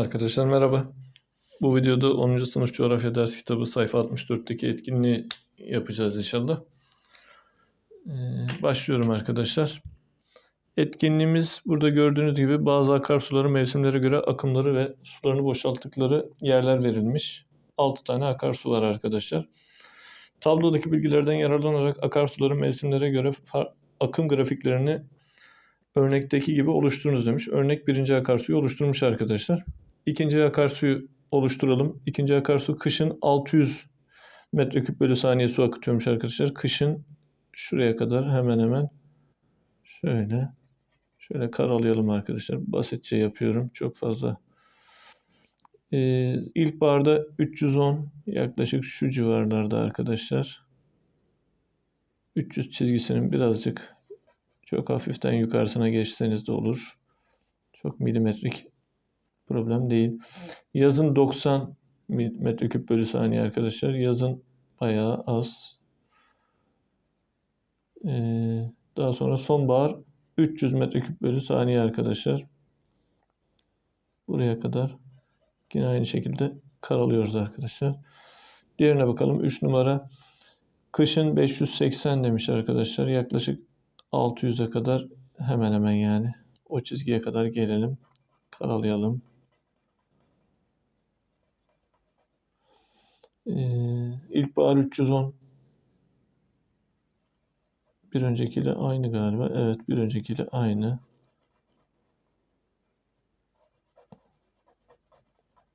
Arkadaşlar merhaba. Bu videoda 10. sınıf coğrafya ders kitabı sayfa 64'teki etkinliği yapacağız inşallah. Ee, başlıyorum arkadaşlar. Etkinliğimiz burada gördüğünüz gibi bazı akarsuların mevsimlere göre akımları ve sularını boşalttıkları yerler verilmiş. 6 tane akarsu var arkadaşlar. Tablodaki bilgilerden yararlanarak akarsuların mevsimlere göre akım grafiklerini örnekteki gibi oluşturunuz demiş. Örnek birinci akarsuyu oluşturmuş arkadaşlar. İkinci akarsuyu oluşturalım. İkinci akarsu kışın 600 metreküp bölü saniye su akıtıyormuş arkadaşlar. Kışın şuraya kadar hemen hemen şöyle şöyle karalayalım arkadaşlar. Basitçe yapıyorum. Çok fazla. Ee, ilkbaharda 310 yaklaşık şu civarlarda arkadaşlar. 300 çizgisinin birazcık çok hafiften yukarısına geçseniz de olur. Çok milimetrik problem değil. Yazın 90 mi- metreküp bölü saniye arkadaşlar. Yazın bayağı az. Ee, daha sonra sonbahar 300 metreküp bölü saniye arkadaşlar. Buraya kadar yine aynı şekilde karalıyoruz arkadaşlar. Diğerine bakalım. 3 numara. Kışın 580 demiş arkadaşlar. Yaklaşık 600'e kadar hemen hemen yani. O çizgiye kadar gelelim. Karalayalım. İlkbahar 310. Bir öncekiyle aynı galiba. Evet bir öncekiyle aynı.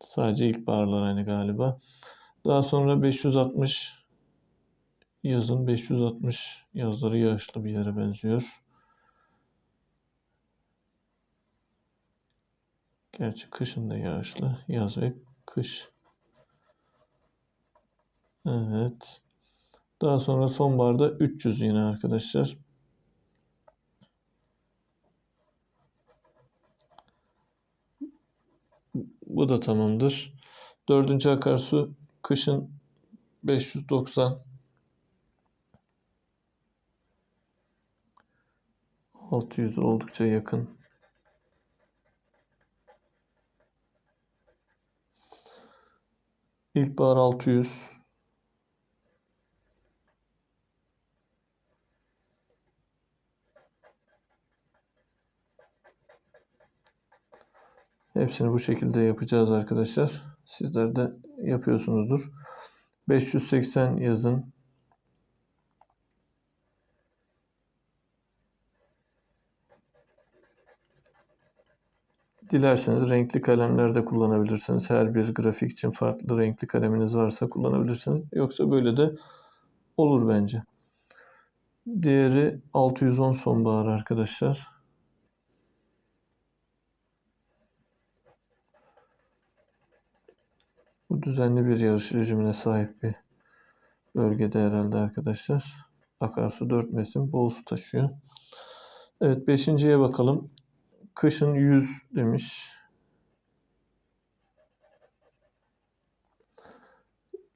Sadece ilkbaharlar aynı galiba. Daha sonra 560 yazın 560 yazları yağışlı bir yere benziyor. Gerçi kışın da yağışlı. Yaz ve kış. Evet. Daha sonra sonbaharda 300 yine arkadaşlar. Bu da tamamdır. Dördüncü akarsu kışın 590 600 oldukça yakın. İlkbahar 600 Hepsini bu şekilde yapacağız arkadaşlar. Sizler de yapıyorsunuzdur. 580 yazın. Dilerseniz renkli kalemler de kullanabilirsiniz. Her bir grafik için farklı renkli kaleminiz varsa kullanabilirsiniz. Yoksa böyle de olur bence. Diğeri 610 sonbahar arkadaşlar. Düzenli bir yağış rejimine sahip bir bölgede herhalde arkadaşlar. Akarsu 4 mevsim bol su taşıyor. Evet beşinciye bakalım. Kışın 100 demiş.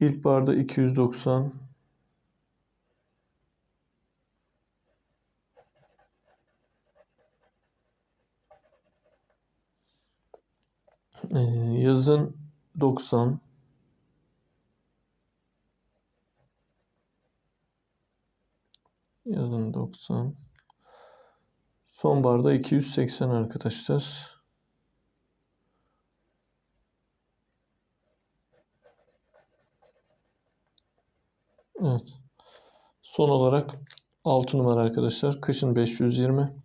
İlkbaharda 290. Ee, yazın 90. Yazın 90. Sonbaharda 280 arkadaşlar. Evet. Son olarak 6 numara arkadaşlar. Kışın 520.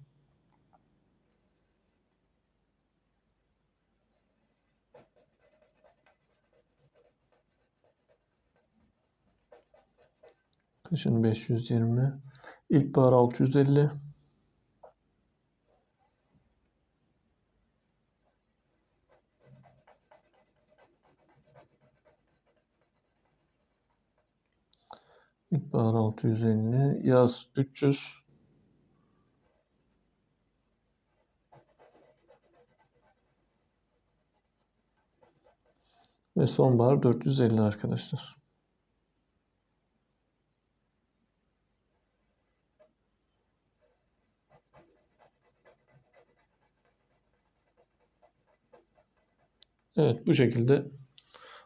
Kışın 520. İlkbahar 650. İlkbahar 650. Yaz 300. Ve sonbahar 450 arkadaşlar. Evet bu şekilde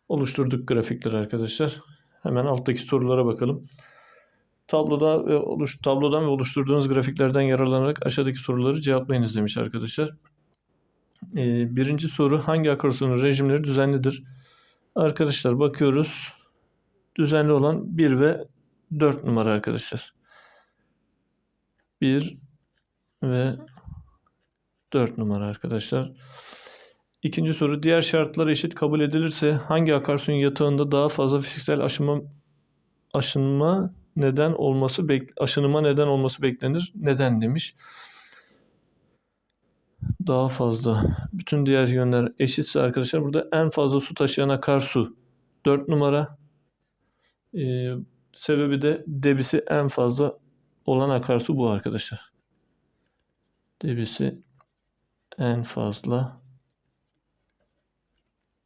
oluşturduk grafikleri arkadaşlar. Hemen alttaki sorulara bakalım. Tabloda ve oluş, tablodan ve oluşturduğunuz grafiklerden yararlanarak aşağıdaki soruları cevaplayınız demiş arkadaşlar. Ee, birinci soru hangi akarsuyun rejimleri düzenlidir? Arkadaşlar bakıyoruz. Düzenli olan 1 ve 4 numara arkadaşlar. 1 ve 4 numara arkadaşlar. İkinci soru diğer şartlar eşit kabul edilirse hangi akarsuyun yatağında daha fazla fiziksel aşınma aşınma neden olması aşınıma neden olması beklenir? Neden demiş. Daha fazla. Bütün diğer yönler eşitse arkadaşlar burada en fazla su taşıyan akarsu 4 numara. Ee, sebebi de debisi en fazla olan akarsu bu arkadaşlar. Debisi en fazla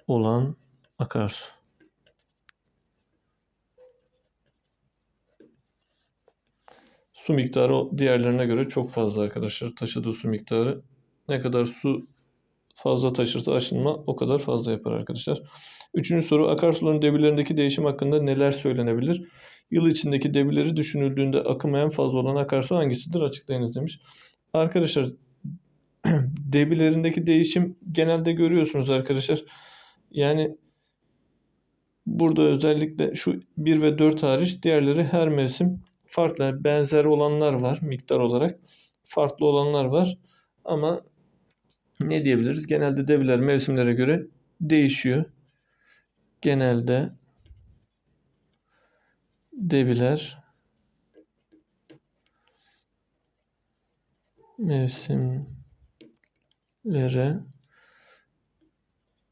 olan akarsu. Su miktarı diğerlerine göre çok fazla arkadaşlar. Taşıdığı su miktarı. Ne kadar su fazla taşırsa aşınma o kadar fazla yapar arkadaşlar. Üçüncü soru akarsuların debilerindeki değişim hakkında neler söylenebilir? Yıl içindeki debileri düşünüldüğünde akımı en fazla olan akarsu hangisidir? Açıklayınız demiş. Arkadaşlar debilerindeki değişim genelde görüyorsunuz arkadaşlar. Yani burada özellikle şu 1 ve 4 hariç diğerleri her mevsim farklı benzer olanlar var miktar olarak. Farklı olanlar var. Ama ne diyebiliriz? Genelde debiler mevsimlere göre değişiyor. Genelde debiler mevsimlere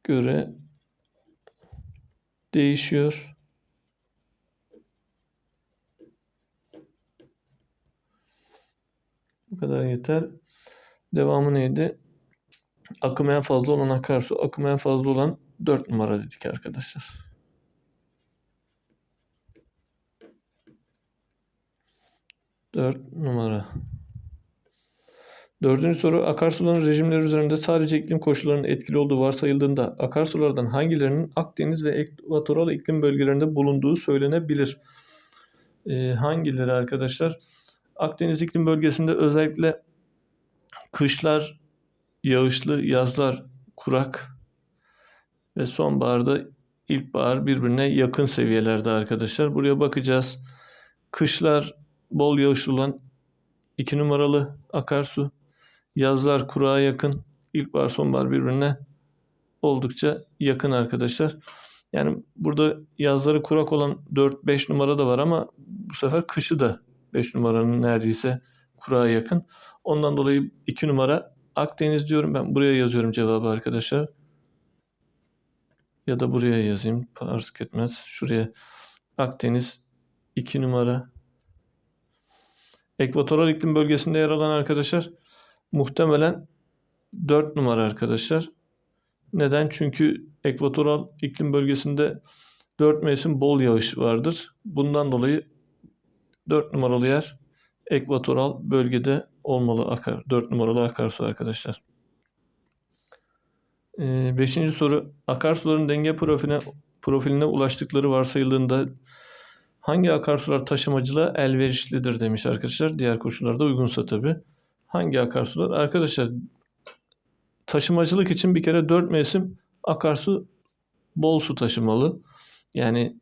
göre değişiyor. Bu kadar yeter. Devamı neydi? Akım en fazla olan akarsu. Akım en fazla olan 4 numara dedik arkadaşlar. Dört numara. Dördüncü soru akarsuların rejimleri üzerinde sadece iklim koşullarının etkili olduğu varsayıldığında akarsulardan hangilerinin Akdeniz ve ekvatoral iklim bölgelerinde bulunduğu söylenebilir? Ee, hangileri arkadaşlar? Akdeniz iklim bölgesinde özellikle kışlar yağışlı, yazlar kurak ve sonbaharda ilkbahar birbirine yakın seviyelerde arkadaşlar. Buraya bakacağız. Kışlar bol yağışlı olan 2 numaralı akarsu. Yazlar kuruğa yakın. İlkbahar sonbahar birbirine oldukça yakın arkadaşlar. Yani burada yazları kurak olan 4-5 numara da var ama bu sefer kışı da 5 numaranın neredeyse kurağa yakın. Ondan dolayı 2 numara Akdeniz diyorum. Ben buraya yazıyorum cevabı arkadaşlar. Ya da buraya yazayım. Fark etmez. Şuraya Akdeniz 2 numara. Ekvatoral iklim bölgesinde yer alan arkadaşlar muhtemelen 4 numara arkadaşlar. Neden? Çünkü ekvatoral iklim bölgesinde 4 mevsim bol yağış vardır. Bundan dolayı 4 numaralı yer ekvatoral bölgede olmalı akar. 4 numaralı akarsu arkadaşlar. Ee, beşinci soru. Akarsuların denge profiline, profiline ulaştıkları varsayıldığında hangi akarsular taşımacılığa elverişlidir demiş arkadaşlar. Diğer koşullarda uygunsa tabi. Hangi akarsular? Arkadaşlar taşımacılık için bir kere 4 mevsim akarsu bol su taşımalı. Yani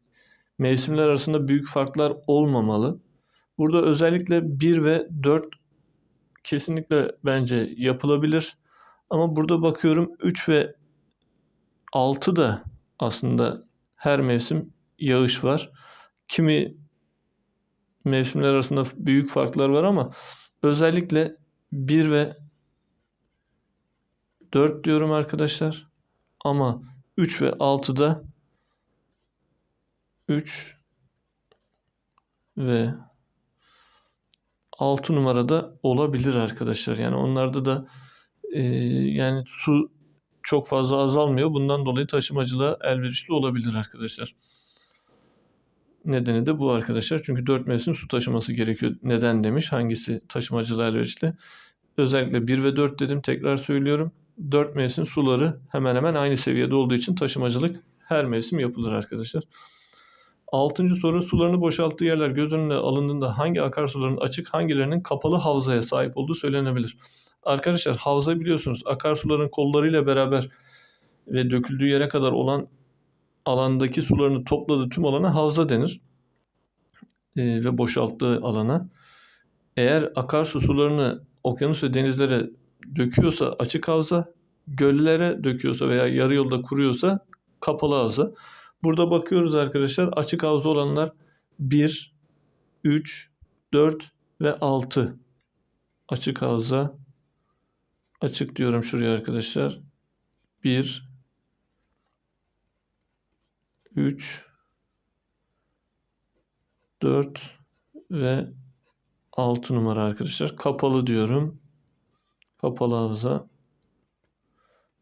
mevsimler arasında büyük farklar olmamalı. Burada özellikle 1 ve 4 kesinlikle bence yapılabilir. Ama burada bakıyorum 3 ve 6 da aslında her mevsim yağış var. Kimi mevsimler arasında büyük farklar var ama özellikle 1 ve 4 diyorum arkadaşlar. Ama 3 ve 6'da 3 ve 6 numarada olabilir arkadaşlar. Yani onlarda da e, yani su çok fazla azalmıyor. Bundan dolayı taşımacılığa elverişli olabilir arkadaşlar. Nedeni de bu arkadaşlar. Çünkü 4 mevsim su taşıması gerekiyor. Neden demiş? Hangisi taşımacılığa elverişli? Özellikle 1 ve 4 dedim. Tekrar söylüyorum. Dört mevsim suları hemen hemen aynı seviyede olduğu için taşımacılık her mevsim yapılır arkadaşlar. Altıncı soru sularını boşalttığı yerler göz önüne alındığında hangi akarsuların açık hangilerinin kapalı havzaya sahip olduğu söylenebilir. Arkadaşlar havza biliyorsunuz akarsuların kollarıyla beraber ve döküldüğü yere kadar olan alandaki sularını topladığı tüm alana havza denir. Ee, ve boşalttığı alana. Eğer akarsu sularını okyanus ve denizlere döküyorsa açık havza, göllere döküyorsa veya yarı yolda kuruyorsa kapalı havza. Burada bakıyoruz arkadaşlar açık havza olanlar 1, 3, 4 ve 6. Açık havza. Açık diyorum şuraya arkadaşlar. 1, 3, 4 ve 6 numara arkadaşlar. Kapalı diyorum. Kapalı havza.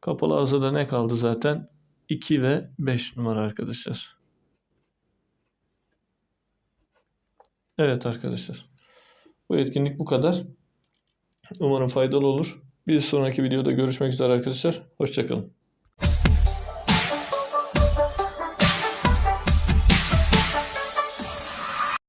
Kapalı havzada ne kaldı zaten? 2 ve 5 numara arkadaşlar. Evet arkadaşlar. Bu etkinlik bu kadar. Umarım faydalı olur. Bir sonraki videoda görüşmek üzere arkadaşlar. Hoşçakalın.